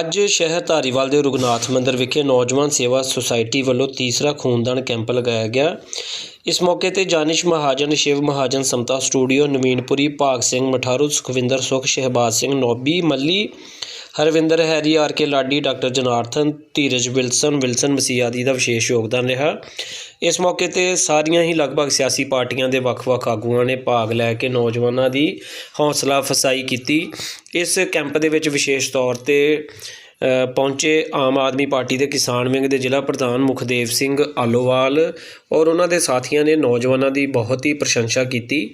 ਅੱਜ ਸ਼ਹਿਰ ਧਾਰੀਵਾਲ ਦੇ ਰੁਗਨਾਥ ਮੰਦਿਰ ਵਿਖੇ ਨੌਜਵਾਨ ਸੇਵਾ ਸੁਸਾਇਟੀ ਵੱਲੋਂ ਤੀਸਰਾ ਖੂਨਦਾਨ ਕੈਂਪ ਲਗਾਇਆ ਗਿਆ। ਇਸ ਮੌਕੇ ਤੇ Janish Mahajan, Shiv Mahajan Samta studio, Naveenpuri Bhag Singh, Matharu Sukhwinder Sukh, Shahbaz Singh, Nobi Malli Harvinder Harry R K Ladi, doctor Janardhan, Dheeraj Wilson Wilson Masih ਆਦਿ ਦਾ ਵਿਸ਼ੇਸ਼ ਯੋਗਦਾਨ ਰਿਹਾ। ਇਸ ਮੌਕੇ ਤੇ ਸਾਰੀਆਂ ਹੀ ਲਗਭਗ ਸਿਆਸੀ ਪਾਰਟੀਆਂ ਦੇ ਵੱਖ-ਵੱਖ ਆਗੂਆਂ ਨੇ ਭਾਗ ਲੈ ਕੇ ਨੌਜਵਾਨਾਂ ਦੀ ਹੌਸਲਾ ਫਸਾਈ ਕੀਤੀ। ਇਸ ਕੈਂਪ ਦੇ ਵਿੱਚ ਵਿਸ਼ੇਸ਼ ਤੌਰ ਤੇ ਪਹੁੰਚੇ ਆਮ ਆਦਮੀ ਪਾਰਟੀ ਦੇ ਕਿਸਾਨ ਵਿੰਗ ਦੇ ਜ਼ਿਲ੍ਹਾ ਪ੍ਰਧਾਨ ਮੁਖਦੇਵ ਸਿੰਘ ਆਲੋਵਾਲ ਔਰ ਉਹਨਾਂ ਦੇ ਸਾਥੀਆਂ ਨੇ ਨੌਜਵਾਨਾਂ ਦੀ ਬਹੁਤ ਹੀ ਪ੍ਰਸ਼ੰਸਾ ਕੀਤੀ।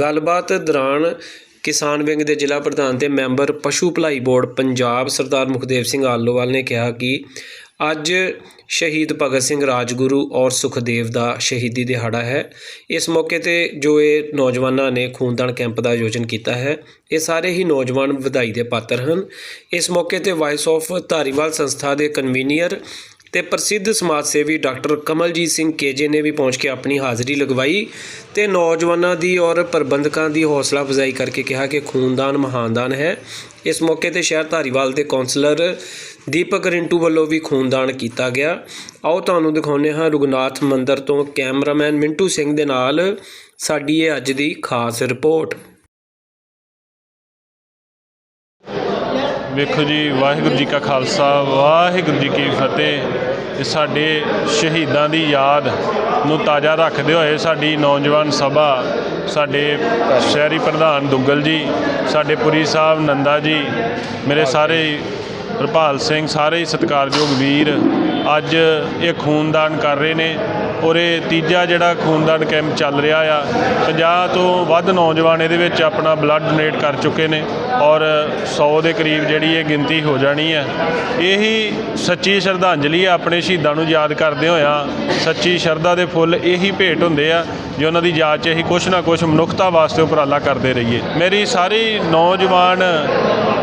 ਗੱਲਬਾਤ ਦੌਰਾਨ ਕਿਸਾਨ ਵਿੰਗ ਦੇ ਜ਼ਿਲ੍ਹਾ ਪ੍ਰਧਾਨ ਤੇ ਮੈਂਬਰ ਪਸ਼ੂ ਭਲਾਈ ਬੋਰਡ ਪੰਜਾਬ ਸਰਦਾਰ ਮੁਖਦੇਵ ਸਿੰਘ ਆਲੋਵਾਲ ਨੇ ਕਿਹਾ ਕਿ ਅੱਜ ਸ਼ਹੀਦ ਭਗਤ ਸਿੰਘ ਰਾਜਗੁਰੂ ਔਰ ਸੁਖਦੇਵ ਦਾ ਸ਼ਹੀਦੀ ਦਿਹਾੜਾ ਹੈ। ਇਸ ਮੌਕੇ ਤੇ ਜੋ ਇਹ ਨੌਜਵਾਨਾਂ ਨੇ ਖੂਨਦਾਨ ਕੈਂਪ ਦਾ ਆਯੋਜਨ ਕੀਤਾ ਹੈ, ਇਹ ਸਾਰੇ ਹੀ ਨੌਜਵਾਨ ਵਧਾਈ ਦੇ ਪਾਤਰ ਹਨ। ਇਸ ਮੌਕੇ ਤੇ ਵਾਇਸ ਆਫ ਧਾਰੀਵਾਲ ਸੰਸਥਾ ਦੇ ਕਨਵੀਨੀਅਰ ਤੇ ਪ੍ਰਸਿੱਧ ਸਮਾਜ ਸੇਵੀ ਡਾਕਟਰ ਕਮਲਜੀਤ ਸਿੰਘ ਕੇਜੇ ਨੇ ਵੀ ਪਹੁੰਚ ਕੇ ਆਪਣੀ ਹਾਜ਼ਰੀ ਲਗਵਾਈ ਤੇ ਨੌਜਵਾਨਾਂ ਦੀ ਔਰ ਪ੍ਰਬੰਧਕਾਂ ਦੀ ਹੌਸਲਾ ਅਫਜ਼ਾਈ ਕਰਕੇ ਕਿਹਾ ਕਿ ਖੂਨਦਾਨ ਮਹਾਨਦਾਨ ਹੈ। ਇਸ ਮੌਕੇ ਤੇ ਸ਼ਹਿਰ ਧਾਰੀਵਾਲ ਦੇ ਕੌਂਸਲਰ ਦੀਪਕ ਰਿੰਟੂ ਵੱਲੋਂ ਵੀ ਖੂਨਦਾਨ ਕੀਤਾ ਗਿਆ। ਆਓ ਤੁਹਾਨੂੰ ਦਿਖਾਉਂਦੇ ਹਾਂ ਰੁਗਨਾਥ ਮੰਦਰ ਤੋਂ ਕੈਮਰਾਮੈਨ ਮਿੰਟੂ ਸਿੰਘ ਦੇ ਨਾਲ ਸਾਡੀ ਇਹ ਅੱਜ ਦੀ ਖਾਸ ਰਿਪੋਰਟ। ਵੇਖੋ ਜੀ, ਵਾਹਿਗੁਰੂ ਜੀ ਕਾ ਖਾਲਸਾ, ਵਾਹਿਗੁਰੂ ਜੀ ਕੀ ਫਤਿਹ। ਸਾਡੇ ਸ਼ਹੀਦਾਂ ਦੀ ਯਾਦ ਨੂੰ ਤਾਜ਼ਾ ਰੱਖਦੇ ਹੋਏ ਸਾਡੀ ਨੌਜਵਾਨ ਸਭਾ, ਸਾਡੇ ਸ਼ਹਿਰੀ ਪ੍ਰਧਾਨ ਦੁੱਗਲ ਜੀ, ਸਾਡੇ ਪੁਰੀ ਸਾਹਿਬ ਨੰਦਾ ਜੀ, ਮੇਰੇ ਸਾਰੇ ਹਰਪਾਲ ਸਿੰਘ, ਸਾਰੇ ਹੀ ਸਤਿਕਾਰਯੋਗ ਵੀਰ ਅੱਜ ਇਹ ਖੂਨਦਾਨ ਕਰ ਰਹੇ ਨੇ। ਔਰ ਇਹ ਤੀਜਾ ਜਿਹੜਾ ਖੂਨਦਾਨ ਕੈਂਪ ਚੱਲ ਰਿਹਾ ਆ 50 ਤੋਂ ਵੱਧ ਨੌਜਵਾਨ ਇਹਦੇ ਵਿੱਚ ਆਪਣਾ ਬਲੱਡ ਡੋਨੇਟ ਕਰ ਚੁੱਕੇ ਨੇ ਔਰ 100 ਦੇ ਕਰੀਬ ਜਿਹੜੀ ਇਹ ਗਿਣਤੀ ਹੋ ਜਾਣੀ ਹੈ। ਇਹੀ ਸੱਚੀ ਸ਼ਰਧਾਂਜਲੀ ਹੈ ਆਪਣੇ ਸ਼ਹੀਦਾਂ ਨੂੰ ਯਾਦ ਕਰਦੇ ਹੋਇਆਂ। ਸੱਚੀ ਸ਼ਰਧਾ ਦੇ ਫੁੱਲ ਇਹੀ ਭੇਟ ਹੁੰਦੇ ਆ ਜੇ ਉਹਨਾਂ ਦੀ ਯਾਦ 'ਚ ਅਸੀਂ ਕੁਛ ਨਾ ਕੁਛ ਮਨੁੱਖਤਾ ਵਾਸਤੇ ਉਪਰਾਲਾ ਕਰਦੇ ਰਹੀਏ। ਮੇਰੀ ਸਾਰੀ ਨੌਜਵਾਨ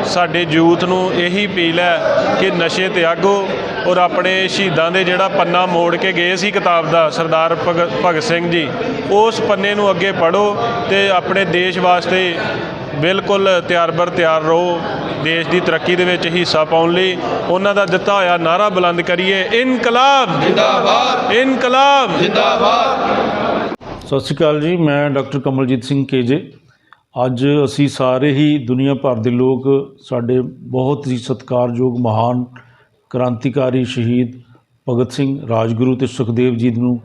ਸਾਡੇ ਯੂਥ ਨੂੰ ਇਹੀ ਅਪੀਲ ਹੈ ਕਿ ਨਸ਼ੇ ਤਿਆਗੋ ਔਰ ਆਪਣੇ ਸ਼ਹੀਦਾਂ ਦੇ ਜਿਹੜਾ ਪੰਨਾ ਮੋੜ ਕੇ ਗਏ ਸੀ ਕਿਤਾਬ ਦਾ ਸਰਦਾਰ ਭਗਤ ਭਗਤ ਸਿੰਘ ਜੀ ਉਸ ਪੰਨੇ ਨੂੰ ਅੱਗੇ ਪੜੋ ਤੇ ਆਪਣੇ ਦੇਸ਼ ਵਾਸਤੇ ਬਿਲਕੁਲ ਤਿਆਰ ਬਰ ਤਿਆਰ ਰਹੋ ਦੇਸ਼ ਦੀ ਤਰੱਕੀ ਦੇ ਵਿੱਚ ਹਿੱਸਾ ਪਾਉਣ ਲਈ। ਉਹਨਾਂ ਦਾ ਦਿੱਤਾ ਹੋਇਆ ਨਾਰਾ ਬੁਲੰਦ ਕਰੀਏ। ਇਨਕਲਾਬ! ਜਿੰਦਾਬਾਦ! ਇਨਕਲਾਬ! ਸਤਿ ਸ਼੍ਰੀ ਅਕਾਲ ਜੀ ਮੈਂ ਡਾਕਟਰ ਕਮਲਜੀਤ ਸਿੰਘ ਕੇਜੇ। ਅੱਜ ਅਸੀਂ ਸਾਰੇ ਹੀ ਦੁਨੀਆ ਭਰ ਦੇ ਲੋਕ ਸਾਡੇ ਬਹੁਤ ਹੀ ਸਤਿਕਾਰਯੋਗ ਮਹਾਨ ਕ੍ਰਾਂਤੀਕਾਰੀ ਸ਼ਹੀਦ ਭਗਤ ਸਿੰਘ ਰਾਜਗੁਰੂ ਤੇ ਸੁਖਦੇਵ ਜੀ ਨੂੰ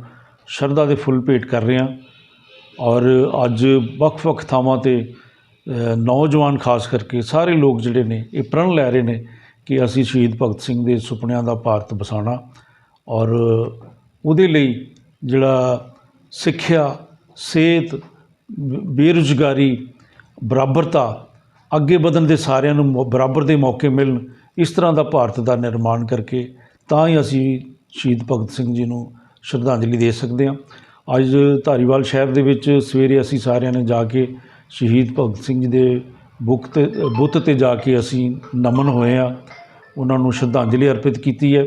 ਸ਼ਰਧਾ ਦੇ ਫੁੱਲ ਭੇਟ ਕਰ ਰਹੇ ਹਾਂ। ਔਰ ਅੱਜ ਵੱਖ-ਵੱਖ ਥਾਵਾਂ ਤੇ ਨੌਜਵਾਨ ਖਾਸ ਕਰਕੇ ਸਾਰੇ ਲੋਕ ਜਿਹੜੇ ਨੇ, ਇਹ ਪ੍ਰਣ ਲੈ ਰਹੇ ਨੇ ਕਿ ਅਸੀਂ ਸ਼ਹੀਦ ਭਗਤ ਸਿੰਘ ਦੇ ਸੁਪਨਿਆਂ ਦਾ ਭਾਰਤ ਵਸਾਉਣਾ ਔਰ ਉਹਦੇ ਲਈ ਜਿਹੜਾ ਸਿੱਖਿਆ, ਸਿਹਤ ਬੇਰੁਜ਼ਗਾਰੀ, ਬਰਾਬਰਤਾ ਅੱਗੇ ਵਧਣ ਦੇ ਸਾਰਿਆਂ ਨੂੰ ਮੌ- ਬਰਾਬਰ ਦੇ ਮੌਕੇ ਮਿਲਣ ਇਸ ਤਰ੍ਹਾਂ ਦਾ ਭਾਰਤ ਦਾ ਨਿਰਮਾਣ ਕਰਕੇ ਤਾਂ ਹੀ ਅਸੀਂ ਸ਼ਹੀਦ ਭਗਤ ਸਿੰਘ ਜੀ ਨੂੰ ਸ਼ਰਧਾਂਜਲੀ ਦੇ ਸਕਦੇ ਹਾਂ। ਅੱਜ ਧਾਰੀਵਾਲ ਸ਼ਹਿਰ ਦੇ ਵਿੱਚ ਸਵੇਰੇ ਅਸੀਂ ਸਾਰਿਆਂ ਨੇ ਜਾ ਕੇ ਸ਼ਹੀਦ ਭਗਤ ਸਿੰਘ ਜੀ ਦੇ ਬੁੱਕ ਤੇ, ਬੁੱਤ ਤੇ ਜਾ ਕੇ ਅਸੀਂ ਨਮਨ ਹੋਏ ਆ ਉਹਨਾਂ ਨੂੰ ਸ਼ਰਧਾਂਜਲੀ ਅਰਪਿਤ ਕੀਤੀ ਹੈ।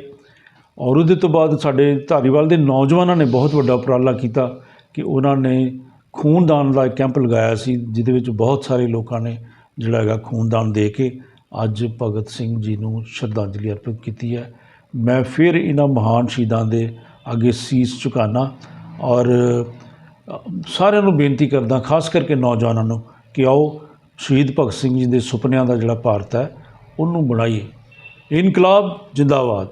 ਔਰ ਉਹਦੇ ਤੋਂ ਬਾਅਦ ਸਾਡੇ ਧਾਰੀਵਾਲ ਦੇ ਨੌਜਵਾਨਾਂ ਨੇ ਬਹੁਤ ਵੱਡਾ ਉਪਰਾਲਾ ਕੀਤਾ ਕਿ ਉਹਨਾਂ ਨੇ ਖੂਨਦਾਨ ਦਾ ਕੈਂਪ ਲਗਾਇਆ ਸੀ, ਜਿਹਦੇ ਵਿੱਚ ਬਹੁਤ ਸਾਰੇ ਲੋਕਾਂ ਨੇ ਜਿਹੜਾ ਹੈਗਾ ਖੂਨਦਾਨ ਦੇ ਕੇ ਅੱਜ ਭਗਤ ਸਿੰਘ ਜੀ ਨੂੰ ਸ਼ਰਧਾਂਜਲੀ ਅਰਪਿਤ ਕੀਤੀ ਹੈ। ਮੈਂ ਫਿਰ ਇਹਨਾਂ ਮਹਾਨ ਸ਼ਹੀਦਾਂ ਦੇ ਅੱਗੇ ਸੀਸ ਝੁਕਾਨਾ ਔਰ ਸਾਰਿਆਂ ਨੂੰ ਬੇਨਤੀ ਕਰਦਾ, ਖਾਸ ਕਰਕੇ ਨੌਜਵਾਨਾਂ ਨੂੰ, ਕਿ ਆਓ ਸ਼ਹੀਦ ਭਗਤ ਸਿੰਘ ਜੀ ਦੇ ਸੁਪਨਿਆਂ ਦਾ ਜਿਹੜਾ ਭਾਰਤ ਹੈ, ਉਹਨੂੰ ਬਣਾਈਏ। ਇਨਕਲਾਬ ਜਿੰਦਾਬਾਦ।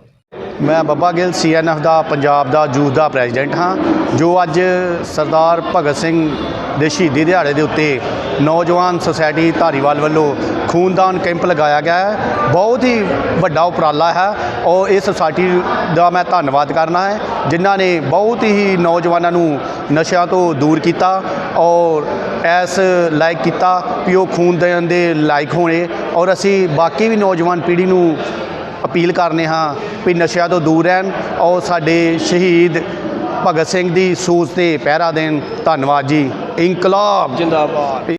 ਮੈਂ ਬੱਬਾ ਗਿੱਲ ਸੀਐਨਐਫ ਦਾ, ਪੰਜਾਬ ਦਾ ਯੂਥ ਦਾ ਪ੍ਰੈਜ਼ੀਡੈਂਟ ਹਾਂ, ਜੋ ਅੱਜ ਸਰਦਾਰ ਭਗਤ ਸਿੰਘ ਦੇ ਸ਼ਹੀਦੀ ਦਿਹਾੜੇ ਦੇ ਉੱਤੇ ਨੌਜਵਾਨ ਸੁਸਾਇਟੀ ਧਾਰੀਵਾਲ ਵੱਲੋਂ ਖੂਨਦਾਨ ਕੈਂਪ ਲਗਾਇਆ ਗਿਆ ਹੈ। ਬਹੁਤ ਹੀ ਵੱਡਾ ਉਪਰਾਲਾ ਹੈ ਔਰ ਇਸ ਸੁਸਾਇਟੀ ਦਾ ਮੈਂ ਧੰਨਵਾਦ ਕਰਨਾ ਹੈ, ਜਿਨ੍ਹਾਂ ਨੇ ਬਹੁਤ ਹੀ ਨੌਜਵਾਨਾਂ ਨੂੰ ਨਸ਼ਿਆਂ ਤੋਂ ਦੂਰ ਕੀਤਾ ਔਰ ਐਸ ਲਾਇਕ ਕੀਤਾ ਕਿ ਉਹ ਖੂਨਦਾਨ ਦੇ ਲਾਇਕ ਹੋਣੇ। ਔਰ ਅਸੀਂ ਬਾਕੀ ਵੀ ਨੌਜਵਾਨ ਪੀੜ੍ਹੀ ਨੂੰ ਅਪੀਲ ਕਰਨੇ ਹਾਂ ਵੀ ਨਸ਼ਿਆਂ ਤੋਂ ਦੂਰ ਰਹਿਣ ਔਰ ਸਾਡੇ ਸ਼ਹੀਦ ਭਗਤ ਸਿੰਘ ਦੀ ਸੂਝ ਤੇ ਪਹਿਰਾ ਦੇਣ। ਧੰਨਵਾਦ ਜੀ। ਇਨਕਲਾਬ। ਜਿੰਦਾਬਾਦ।